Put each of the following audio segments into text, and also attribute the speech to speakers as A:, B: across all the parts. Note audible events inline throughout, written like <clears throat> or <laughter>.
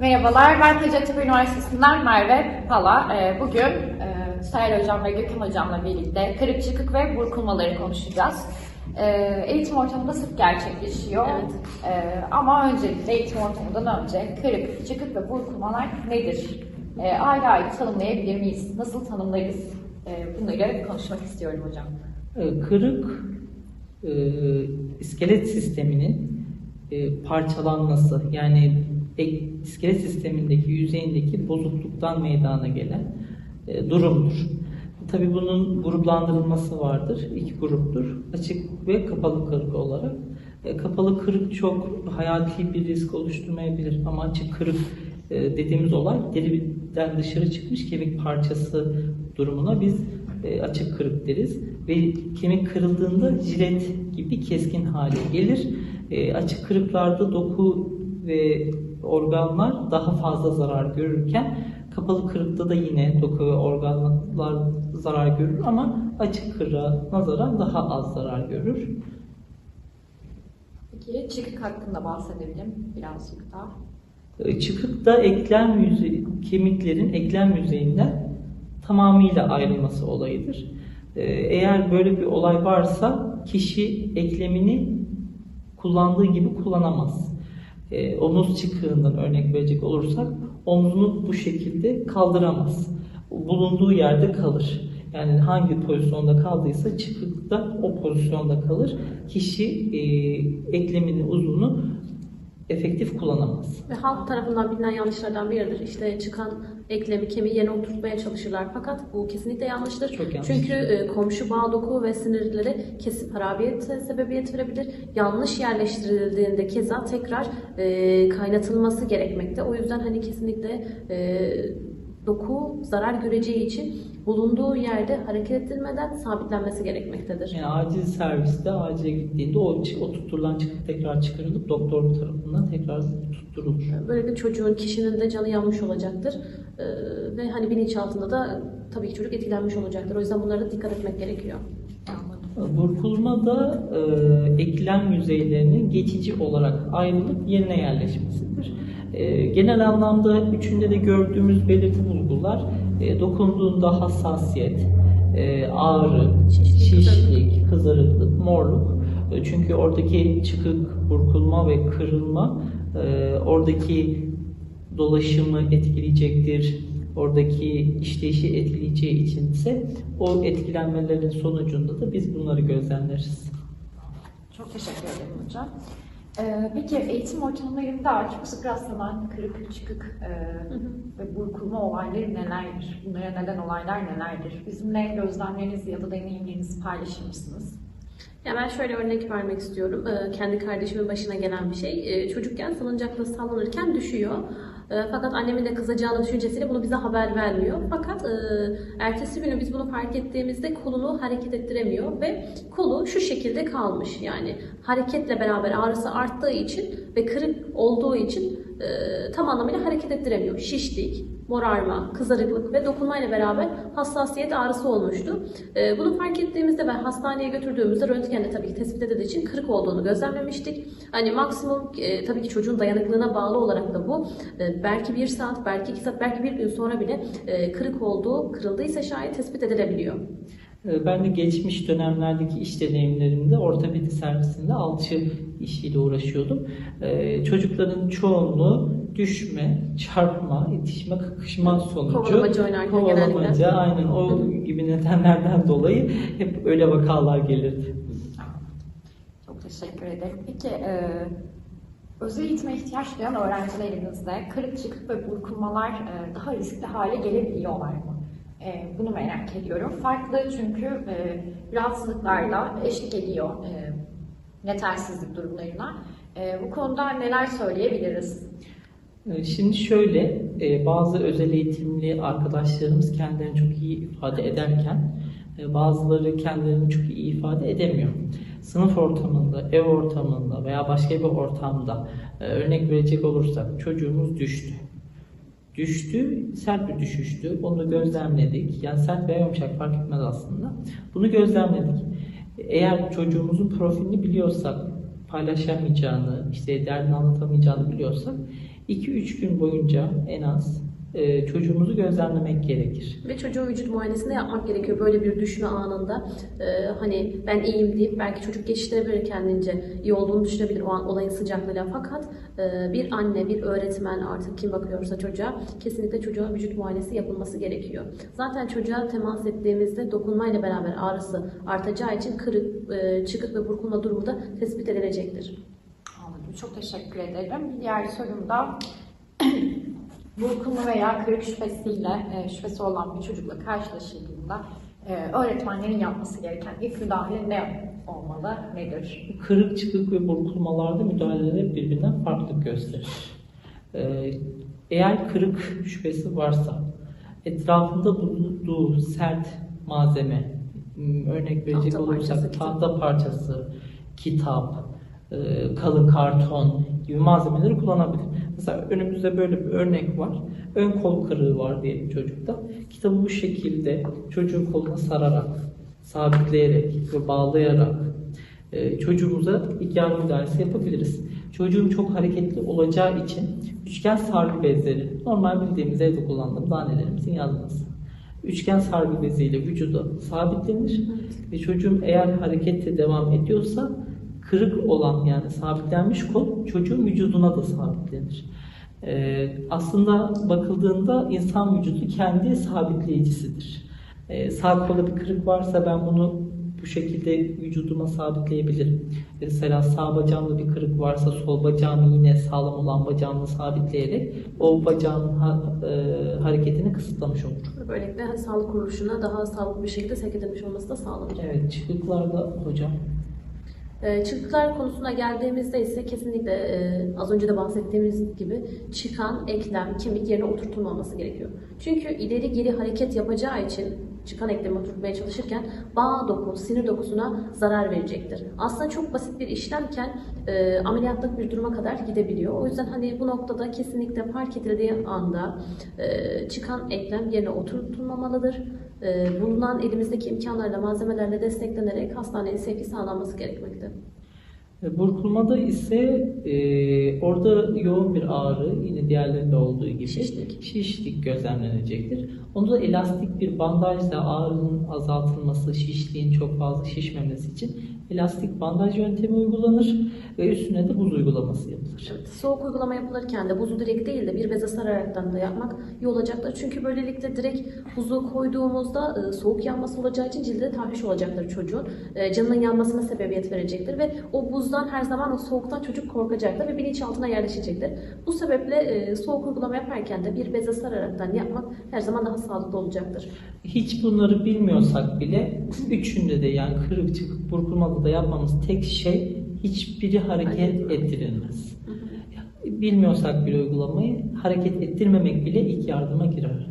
A: Merhabalar, ben Hacettepe Üniversitesi'nden Merve Pala. Ee, Bugün e, Sayar Hocam ve Gökhan Hocam'la birlikte kırık çıkık ve burkulmaları konuşacağız. Ee, Eğitim ortamında sık gerçekleşiyor.
B: Evet.
A: Ee, Ama öncelikle eğitim ortamından önce kırık, çıkık ve burkulmalar nedir? Ayrı ayrı tanımlayabilir miyiz? Nasıl tanımlarız? Bunları konuşmak istiyorum hocam.
C: Kırık e, iskelet sisteminin e, parçalanması yani iskelet sistemindeki yüzeyindeki bozukluktan meydana gelen e, durumdur. Tabii bunun gruplandırılması vardır. İki gruptur. Açık ve kapalı kırık olarak. E, Kapalı kırık çok hayati bir risk oluşturmayabilir ama açık kırık e, dediğimiz olay deriden dışarı çıkmış kemik parçası durumuna biz açık kırık deriz ve kemik kırıldığında jilet gibi keskin hale gelir. Açık kırıklarda doku ve organlar daha fazla zarar görürken kapalı kırıkta da yine doku ve organlar zarar görür ama açık kırığa nazaran daha az zarar görür.
A: Peki çıkık hakkında bahsedebilirim birazcık daha.
C: E, Çıkık da eklem yüzeyi, kemiklerin eklem yüzeyinden tamamıyla ayrılması olayıdır. E, Eğer böyle bir olay varsa kişi eklemini kullandığı gibi kullanamaz. E, Omuz çıkığından örnek verecek olursak omzunu bu şekilde kaldıramaz. Bulunduğu yerde kalır. Yani hangi pozisyonda kaldıysa çıkık da o pozisyonda kalır. Kişi e, ekleminin uzvunu efektif kullanamaz.
B: Ve halk tarafından bilinen yanlışlardan biridir. İşte çıkan eklemi, kemiği yerine oturtmaya çalışırlar. Fakat bu kesinlikle yanlıştır.
C: Çok yanlış.
B: Çünkü e, komşu bağ doku ve sinirleri kesip harabiyete sebebiyet verebilir. Yanlış yerleştirildiğinde keza tekrar e, kaynatılması gerekmekte. O yüzden hani kesinlikle e, doku zarar göreceği için bulunduğu yerde hareket ettirmeden sabitlenmesi gerekmektedir.
C: Yani acil serviste acile gittiğinde o, çı- o tutturulan çıkık tekrar çıkarılıp doktor tarafından tekrar tutturulur.
B: Böylelikle çocuğun, kişinin de canı yanmış olacaktır. Ee, ve hani bilinçaltında da tabii ki çocuk etkilenmiş olacaktır. O yüzden bunlara dikkat etmek gerekiyor.
C: Burkulma da e, eklem yüzeylerinin geçici olarak ayrılıp yerine yerleşmesidir. E, genel anlamda üçünde de gördüğümüz belirti bulgular e, dokunduğunda hassasiyet, e, ağrı,
B: Şişlik,
C: kızarıklık, morluk. E, çünkü oradaki çıkık, burkulma ve kırılma e, oradaki dolaşımı etkileyecektir. Oradaki işleyişi etkileyeceği için ise o etkilenmelerin sonucunda da biz bunları gözlemleriz.
A: Çok teşekkür ederim hocam. Ee, peki eğitim ortamlarında çok sık rastlanan kırık, çıkık e, ve burkulma olayları nelerdir? Bunlara neden olaylar nelerdir? Bizimle gözlemlerinizi ya da deneyimlerinizi paylaşır mısınız?
B: Ya ben şöyle örnek vermek istiyorum. Ee, kendi kardeşimin başına gelen bir şey. Ee, çocukken salıncakla sallanırken düşüyor. Ee, fakat annemin de kızacağını düşüncesiyle bunu bize haber vermiyor. Fakat e, ertesi günü biz bunu fark ettiğimizde kolunu hareket ettiremiyor ve kolu şu şekilde kalmış. Yani hareketle beraber ağrısı arttığı için ve kırık olduğu için e, tam anlamıyla hareket ettiremiyor. Şişlik, morarma, kızarıklık ve dokunmayla beraber hassasiyet ağrısı olmuştu. Ee, bunu fark ettiğimizde ve hastaneye götürdüğümüzde röntgende tabii ki tespit edildiği için kırık olduğunu gözlemlemiştik. Hani maksimum e, tabii ki çocuğun dayanıklılığına bağlı olarak da bu e, belki bir saat, belki iki saat, belki bir gün sonra bile e, kırık olduğu, kırıldıysa şayet tespit edilebiliyor.
C: Ee, Ben de geçmiş dönemlerdeki iş deneyimlerimde ortopedi servisinde alçı işiyle uğraşıyordum. Ee, Çocukların çoğunluğu düşme, çarpma, itişme, kakışma sonucu
B: Kovalamaca oynarken
C: kovalamaca,
B: genellikle.
C: aynen o gibi nedenlerden dolayı hep öyle vakalar gelirdi.
A: Çok teşekkür ederim. Peki e, özel eğitime ihtiyaç duyan öğrencilerimizde kırık, çıkık ve burkulmalar e, daha riskli hale gelebiliyorlar mı? E, bunu merak ediyorum. Farklı çünkü e, rahatsızlıklarla eşlik ediyor e, yetersizlik durumlarına. E, bu konuda neler söyleyebiliriz?
C: Ee, Şimdi şöyle, e, bazı özel eğitimli arkadaşlarımız kendilerini çok iyi ifade ederken e, bazıları kendilerini çok iyi ifade edemiyor. Sınıf ortamında, ev ortamında veya başka bir ortamda e, örnek verecek olursak çocuğumuz düştü. Düştü, sert bir düşüştü. Onu gözlemledik. Yani sert veya yumuşak fark etmez aslında. Bunu gözlemledik. Eğer çocuğumuzun profilini biliyorsak, paylaşamayacağını, işte derdini anlatamayacağını biliyorsak 2-3 gün boyunca en az e, çocuğumuzu gözlemlemek gerekir.
B: Ve çocuğun vücut muayenesini yapmak gerekiyor böyle bir düşme anında. Ee, hani ben iyiyim deyip belki çocuk geçiştirebilir kendince. iyi olduğunu düşünebilir o an olayın sıcaklığıyla. Fakat e, bir anne, bir öğretmen artık kim bakıyorsa çocuğa kesinlikle çocuğa vücut muayenesi yapılması gerekiyor. Zaten çocuğa temas ettiğimizde dokunmayla beraber ağrısı artacağı için kırık, e, çıkık ve burkulma durumu da tespit edilecektir.
A: Çok teşekkür ederim. Bir diğer sorum da <clears throat> burkulma veya kırık şüphesiyle e, şüphesi olan bir çocukla karşılaşıldığında e, öğretmenlerin yapması gereken ilk müdahale ne olmalı, nedir?
C: Kırık, çıkık ve burkulmalarda müdahaleler birbirinden farklılık gösterir. Ee, Eğer kırık şüphesi varsa etrafında bulunduğu sert malzeme, örnek verecek
B: Tahta
C: olursak tahta parçası, kitap, e, kalın karton gibi malzemeleri kullanabilir. Mesela önümüzde böyle bir örnek var. Ön kol kırığı var diyelim çocukta. Kitabı bu şekilde çocuğun koluna sararak, sabitleyerek ve bağlayarak e, çocuğumuza yardım müdahalesi yapabiliriz. Çocuğun çok hareketli olacağı için üçgen sargı bezleri, normal bildiğimiz evde kullandığımız annelerimizin yazması. Üçgen sargı beziyle vücuda sabitlenir ve çocuğun eğer harekette devam ediyorsa kırık olan yani sabitlenmiş kol çocuğun vücuduna da sabitlenir. Ee, aslında bakıldığında insan vücudu kendi sabitleyicisidir. Ee, sağ kolda bir kırık varsa ben bunu bu şekilde vücuduma sabitleyebilirim. Mesela sağ bacağımda bir kırık varsa sol bacağımı yine sağlam olan bacağımı sabitleyerek o bacağın ha- e, hareketini kısıtlamış olur.
B: Böylelikle sağlık kuruluşuna daha sağlıklı bir şekilde sevk edilmiş olması da sağlanır.
C: Evet, çıkıklarda hocam.
B: Ee, Çıktıklar konusuna geldiğimizde ise kesinlikle e, az önce de bahsettiğimiz gibi çıkan eklem, kemik yerine oturtulmaması gerekiyor. Çünkü ileri geri hareket yapacağı için çıkan eklemi oturtmaya çalışırken bağ doku, sinir dokusuna zarar verecektir. Aslında çok basit bir işlemken e, ameliyatlık bir duruma kadar gidebiliyor. O yüzden hani bu noktada kesinlikle fark edildiği anda e, çıkan eklem yerine oturtulmamalıdır. E, bulunan elimizdeki imkanlarla, malzemelerle desteklenerek hastaneye sevki sağlanması gerekmekte.
C: E, Burkulmada ise e, orada yoğun bir ağrı yine diğerlerinde olduğu gibi
B: Şişlik.
C: şişlik gözlemlenecektir. Onda da elastik bir bandajla ağrının azaltılması, şişliğin çok fazla şişmemesi için elastik bandaj yöntemi uygulanır ve üstüne de buz uygulaması yapılır.
B: Evet, soğuk uygulama yapılırken de buzu direkt değil de bir beze sararaktan da yapmak iyi olacaktır. Çünkü böylelikle direkt buzu koyduğumuzda e, soğuk yanması olacağı için cilde tahriş olacaktır çocuğun. E, Canının yanmasına sebebiyet verecektir ve o buzdan her zaman o soğuktan çocuk korkacaktır ve bilinçaltına yerleşecektir. Bu sebeple e, soğuk uygulama yaparken de bir beze sararaktan yapmak her zaman daha sağlıklı olacaktır.
C: Hiç bunları bilmiyorsak bile üçünde de yani kırık çıkık burkulmada da yapmamız tek şey hiçbiri hareket
B: Hareket.
C: ettirilmez. Bilmiyorsak bile uygulamayı hareket ettirmemek bile ilk yardıma girer.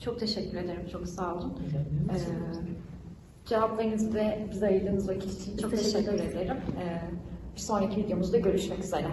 A: Çok teşekkür ederim. Çok sağ olun. Ee, cevaplarınızı ve bize ayırdığınız vakit için çok
B: Teşekkür
A: teşekkür ederim. Ee, bir sonraki videomuzda görüşmek üzere.